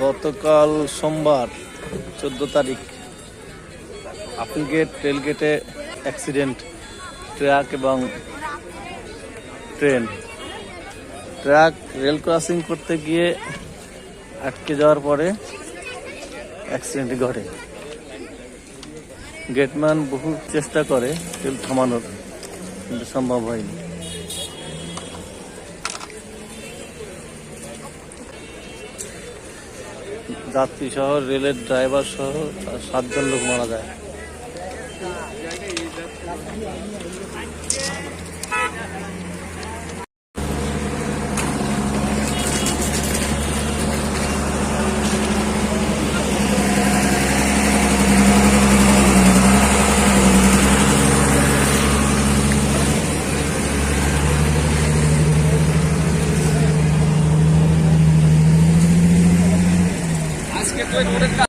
গতকাল সোমবার চোদ্দ তারিখ আপিলগেট রেলগেটে অ্যাক্সিডেন্ট ট্রাক এবং ট্রেন ট্রাক রেল ক্রসিং করতে গিয়ে আটকে যাওয়ার পরে অ্যাক্সিডেন্ট ঘটে। গেটম্যান বহু চেষ্টা করে রেল থামানোর, কিন্তু সম্ভব হয়নি। যাত্রী সহ রেলের ড্রাইভার সহ সাতজন লোক মারা যায়। 给各位。